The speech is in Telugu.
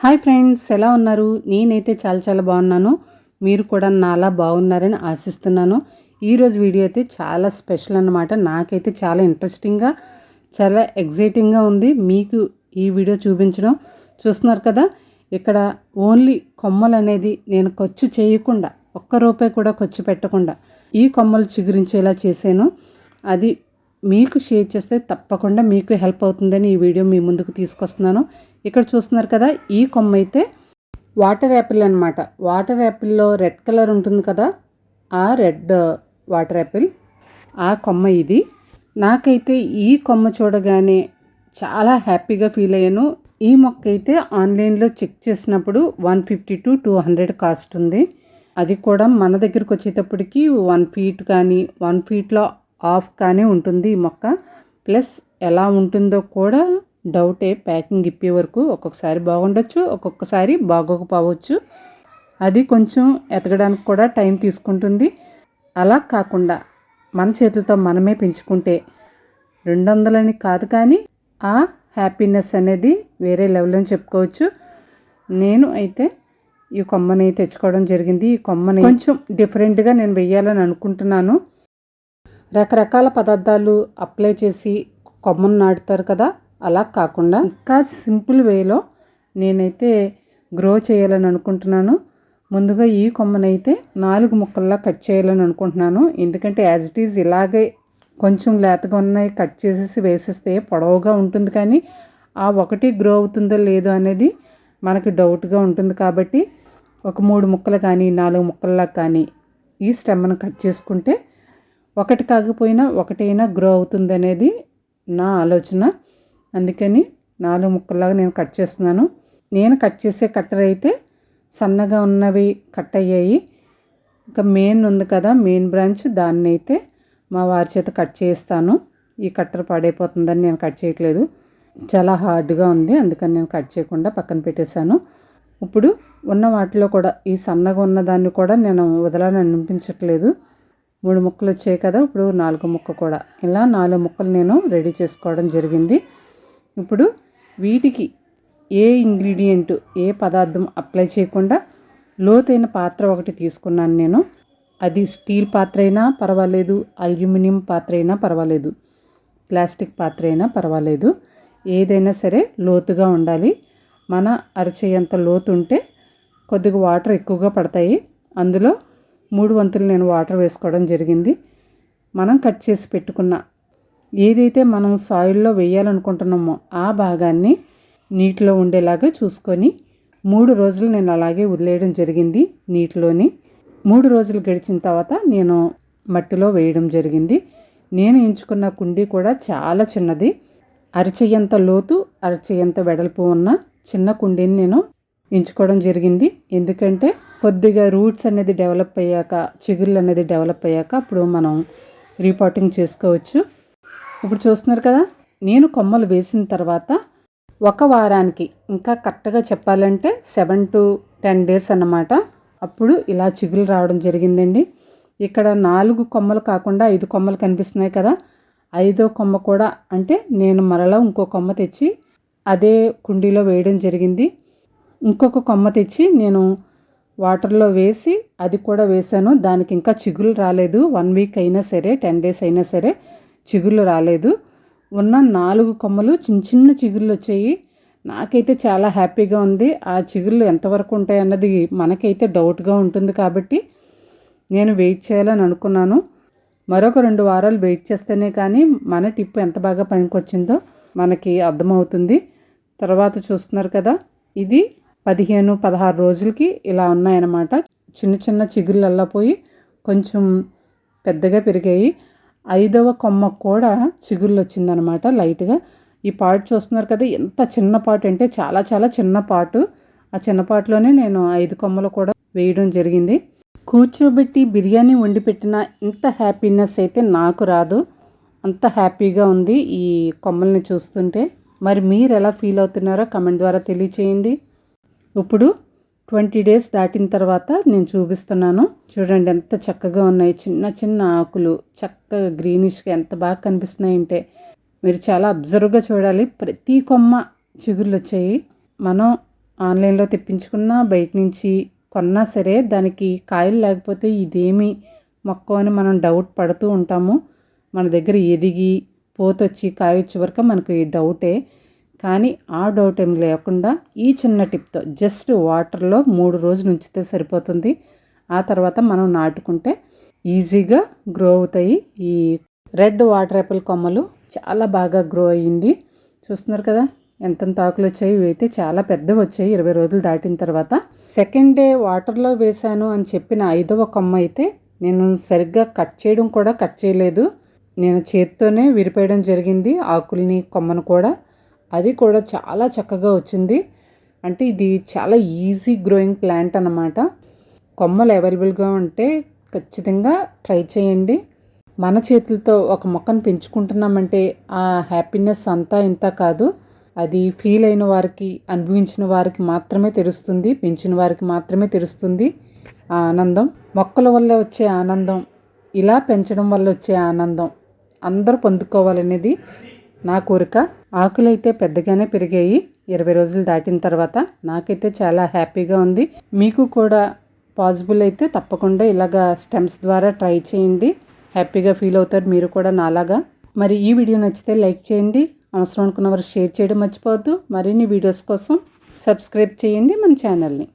హాయ్ ఫ్రెండ్స్ ఎలా ఉన్నారు? నేనైతే చాలా చాలా బాగున్నాను. మీరు కూడా నాలా బాగున్నారని ఆశిస్తున్నాను. ఈరోజు వీడియో అయితే చాలా స్పెషల్ అన్నమాట. నాకైతే చాలా ఇంట్రెస్టింగ్గా చాలా ఎగ్జైటింగ్గా ఉంది. మీకు ఈ వీడియో చూపించడం చూస్తున్నారు కదా? ఇక్కడ ఓన్లీ కొమ్మలు అనేది నేను ఖర్చు చేయకుండా ఒక్క రూపాయి కూడా ఖర్చు పెట్టకుండా ఈ కొమ్మలు చిగురించేలా చేశాను. అది మీకు షేర్ చేస్తే తప్పకుండా మీకు హెల్ప్ అవుతుందని ఈ వీడియో మీ ముందుకు తీసుకొస్తున్నాను. ఇక్కడ చూస్తున్నారు కదా ఈ కొమ్మ అయితే వాటర్ యాపిల్ అనమాట వాటర్ యాపిల్లో రెడ్ కలర్ ఉంటుంది కదా ఆ రెడ్ వాటర్ యాపిల్ ఆ కొమ్మ ఇది. నాకైతే ఈ కొమ్మ చూడగానే చాలా హ్యాపీగా ఫీల్ అయ్యాను. ఈ మొక్క అయితే ఆన్లైన్లో చెక్ చేసినప్పుడు one fifty to two hundred cost ఉంది. అది కూడా మన దగ్గరకు వచ్చేటప్పటికి వన్ ఫీట్ కానీ వన్ ఫీట్లో ఆఫ్ కానీ ఉంటుంది ఈ మొక్క. ప్లస్ ఎలా ఉంటుందో కూడా డౌటే. ప్యాకింగ్ ఇప్పే వరకు ఒక్కొక్కసారి బాగుండొచ్చు ఒక్కొక్కసారి బాగోకపోవచ్చు. అది కొంచెం ఎతకడానికి కూడా టైం తీసుకుంటుంది. అలా కాకుండా మన చేతులతో మనమే పెంచుకుంటే రెండు వందలని కాదు కానీ ఆ హ్యాపీనెస్ అనేది వేరే లెవెల్ అని చెప్పుకోవచ్చు. నేను అయితే ఈ కొమ్మని తెచ్చుకోవడం జరిగింది. ఈ కొమ్మని కొంచెం డిఫరెంట్గా నేను వెయ్యాలని అనుకుంటున్నాను. రకరకాల పదార్థాలు అప్లై చేసి కొమ్మను నాటుతారు కదా అలా కాకుండా ఇంకా సింపుల్ వేలో నేనైతే గ్రో చేయాలని అనుకుంటున్నాను. ముందుగా ఈ కొమ్మనైతే నాలుగు ముక్కల్లా కట్ చేయాలని అనుకుంటున్నాను. ఎందుకంటే యాజ్ ఇట్ ఈజ్ ఇలాగే కొంచెం లేతగా ఉన్నాయి కట్ చేసేసి వేసేస్తే పొడవుగా ఉంటుంది కానీ ఆ ఒకటి గ్రో అవుతుందో లేదో అనేది మనకి డౌట్గా ఉంటుంది కాబట్టి ఒక మూడు ముక్కలు కానీ నాలుగు ముక్కల్లా కానీ ఈ స్టెమ్ను కట్ చేసుకుంటే ఒకటి కాకపోయినా ఒకటైనా గ్రో అవుతుంది అనేది నా ఆలోచన. అందుకని నాలుగు ముక్కల్లాగా నేను కట్ చేస్తున్నాను. నేను కట్ చేసే కట్టర్ అయితే సన్నగా ఉన్నవి కట్ అయ్యాయి. ఇంకా మెయిన్ ఉంది కదా మెయిన్ బ్రాంచ్ దాన్ని అయితే మా వారి చేత కట్ చేస్తాను ఈ కట్టర్ పాడైపోతుందని నేను కట్ చేయట్లేదు. చాలా హార్డ్గా ఉంది అందుకని నేను కట్ చేయకుండా పక్కన పెట్టేశాను. ఇప్పుడు ఉన్న వాటిలో కూడా ఈ సన్నగా ఉన్న దాన్ని కూడా నేను వదలాలని అనిపించట్లేదు. మూడు ముక్కలు వచ్చాయి కదా ఇప్పుడు నాలుగు ముక్క కూడా. ఇలా నాలుగు ముక్కలు నేను రెడీ చేసుకోవడం జరిగింది. ఇప్పుడు వీటికి ఏ ఇంగ్రీడియంట్ ఏ పదార్థం అప్లై చేయకుండా లోతైన పాత్ర ఒకటి తీసుకున్నాను నేను. అది స్టీల్ పాత్ర అయినా పర్వాలేదు అల్యూమినియం పాత్ర అయినా పర్వాలేదు ప్లాస్టిక్ పాత్ర అయినా పర్వాలేదు. ఏదైనా సరే లోతుగా ఉండాలి. మన అరచేయంత లోతు ఉంటే కొద్దిగా వాటర్ ఎక్కువగా పడతాయి. అందులో మూడు వంతులు నేను వాటర్ వేసుకోవడం జరిగింది. మనం కట్ చేసి పెట్టుకున్న ఏదైతే మనం సాయిల్లో వేయాలనుకుంటున్నామో ఆ భాగాన్ని నీటిలో ఉండేలాగా చూసుకొని మూడు రోజులు నేను అలాగే వదిలేయడం జరిగింది నీటిలోని. మూడు రోజులు గడిచిన తర్వాత నేను మట్టిలో వేయడం జరిగింది. నేను ఎంచుకున్న కుండీ కూడా చాలా చిన్నది. అరచెయ్యంత లోతు అరచెయ్యంత వెడల్పు ఉన్న చిన్న కుండీని నేను ఎంచుకోవడం జరిగింది. ఎందుకంటే కొద్దిగా రూట్స్ అనేది డెవలప్ అయ్యాక చిగుళ్ళు అనేది డెవలప్ అయ్యాక అప్పుడు మనం రీపాటింగ్ చేసుకోవచ్చు. ఇప్పుడు చూస్తున్నారు కదా నేను కొమ్మలు వేసిన తర్వాత ఒక వారానికి ఇంకా కరెక్ట్గా చెప్పాలంటే సెవెన్ టు టెన్ డేస్ అన్నమాట. అప్పుడు ఇలా చిగులు రావడం జరిగిందండి. ఇక్కడ నాలుగు కొమ్మలు కాకుండా ఐదు కొమ్మలు కనిపిస్తున్నాయి కదా ఐదో కొమ్మ కూడా అంటే నేను మరలా ఇంకో కొమ్మ తెచ్చి అదే కుండీలో వేయడం జరిగింది. ఇంకొక కొమ్మ తెచ్చి నేను వాటర్లో వేసి అది కూడా వేశాను. దానికి ఇంకా చిగులు రాలేదు. వన్ వీక్ అయినా సరే టెన్ డేస్ అయినా సరే చిగుళ్ళు రాలేదు. ఉన్న నాలుగు కొమ్మలు చిన్న చిన్న చిగుళ్ళు వచ్చాయి. నాకైతే చాలా హ్యాపీగా ఉంది. ఆ చిగుళ్ళు ఎంతవరకు ఉంటాయి అన్నది మనకైతే డౌట్గా ఉంటుంది కాబట్టి నేను వెయిట్ చేయాలని అనుకున్నాను. మరొక రెండు వారాలు వెయిట్ చేస్తేనే కానీ మన టిప్ ఎంత బాగా పనికొచ్చిందో మనకి అర్థమవుతుంది. తర్వాత చూస్తున్నారు కదా. ఇది పదిహేను పదహారు రోజులకి ఇలా ఉన్నాయన్నమాట. చిన్న చిన్న చిగుళ్ళల్లో పోయి కొంచెం పెద్దగా పెరిగాయి. ఐదవ కొమ్మ కూడా చిగుళ్ళు వచ్చిందనమాట లైట్గా. ఈ పాటు చూస్తున్నారు కదా ఎంత చిన్న పాటు అంటే చాలా చాలా చిన్న పాటు ఆ చిన్న పాటులోనే నేను ఐదు కొమ్మలు కూడా వేయడం జరిగింది. కూర్చోబెట్టి బిర్యానీ వండి పెట్టిన ఇంత హ్యాపీనెస్ అయితే నాకు రాదు. అంత హ్యాపీగా ఉంది ఈ కొమ్మల్ని చూస్తుంటే. మరి మీరు ఎలా ఫీల్ అవుతున్నారో కమెంట్ ద్వారా తెలియచేయండి. ఇప్పుడు ట్వంటీ డేస్ దాటిన తర్వాత నేను చూపిస్తున్నాను. చూడండి ఎంత చక్కగా ఉన్నాయి. చిన్న చిన్న ఆకులు చక్కగా గ్రీనిష్గా ఎంత బాగా కనిపిస్తున్నాయంటే. మీరు చాలా అబ్జర్వ్గా చూడాలి. ప్రతి కొమ్మ చిగుర్లు వచ్చాయి. మనం ఆన్లైన్లో తెప్పించుకున్నా బయట నుంచి కొన్నా సరే దానికి కాయలు లేకపోతే ఇదేమి మొక్క అని మనం డౌట్ పడుతూ ఉంటాము. మన దగ్గర ఎదిగి పోతొచ్చి కాయ వచ్చే వరకు మనకు ఈ డౌటే కానీ ఆ డౌట్ ఏం లేకుండా ఈ చిన్న టిప్తో జస్ట్ వాటర్లో మూడు రోజులు ఉంచితే సరిపోతుంది. ఆ తర్వాత మనం నాటుకుంటే ఈజీగా గ్రో అవుతాయి. ఈ రెడ్ వాటర్ యాపిల్ కొమ్మలు చాలా బాగా గ్రో అయ్యింది. చూస్తున్నారు కదా? ఎంతంత ఆకులు వచ్చాయి అయితే చాలా పెద్దవి వచ్చాయి. ఇరవై రోజులు దాటిన తర్వాత సెకండ్ డే వాటర్లో వేశాను అని చెప్పిన ఐదవ కొమ్మ అయితే నేను సరిగ్గా కట్ చేయడం కూడా కట్ చేయలేదు. నేను చేత్తోనే విరిపేయడం జరిగింది. ఆకుల్ని కొమ్మను కూడా అది కూడా చాలా చక్కగా వచ్చింది. అంటే ఇది చాలా ఈజీ గ్రోయింగ్ ప్లాంట్ అన్నమాట. కొమ్మలు అవైలబుల్గా ఉంటే ఖచ్చితంగా ట్రై చేయండి. మన చేతులతో ఒక మొక్కను పెంచుకుంటున్నామంటే ఆ హ్యాపీనెస్ అంతా ఇంత కాదు. అది ఫీల్ అయిన వారికి అనుభవించిన వారికి మాత్రమే తెలుస్తుంది పెంచిన వారికి మాత్రమే తెలుస్తుంది ఆ ఆనందం. మొక్కల వల్ల వచ్చే ఆనందం ఇలా పెంచడం వల్ల వచ్చే ఆనందం అందరూ పొందుకోవాలనేది నా కోరిక. ఆకులైతే పెద్దగానే పెరిగాయి. ఇరవై రోజులు దాటిన తర్వాత నాకైతే చాలా హ్యాపీగా ఉంది. మీకు కూడా పాసిబుల్ అయితే తప్పకుండా ఇలాగా స్టెమ్స్ ద్వారా ట్రై చేయండి. హ్యాపీగా ఫీల్ అవుతారు మీరు కూడా నాలాగా. మరి ఈ వీడియో నచ్చితే లైక్ చేయండి. అవసరం అనుకున్న వారు షేర్ చేయడం మర్చిపోవద్దు. మరిన్ని వీడియోస్ కోసం సబ్స్క్రైబ్ చేయండి మన ఛానల్ని.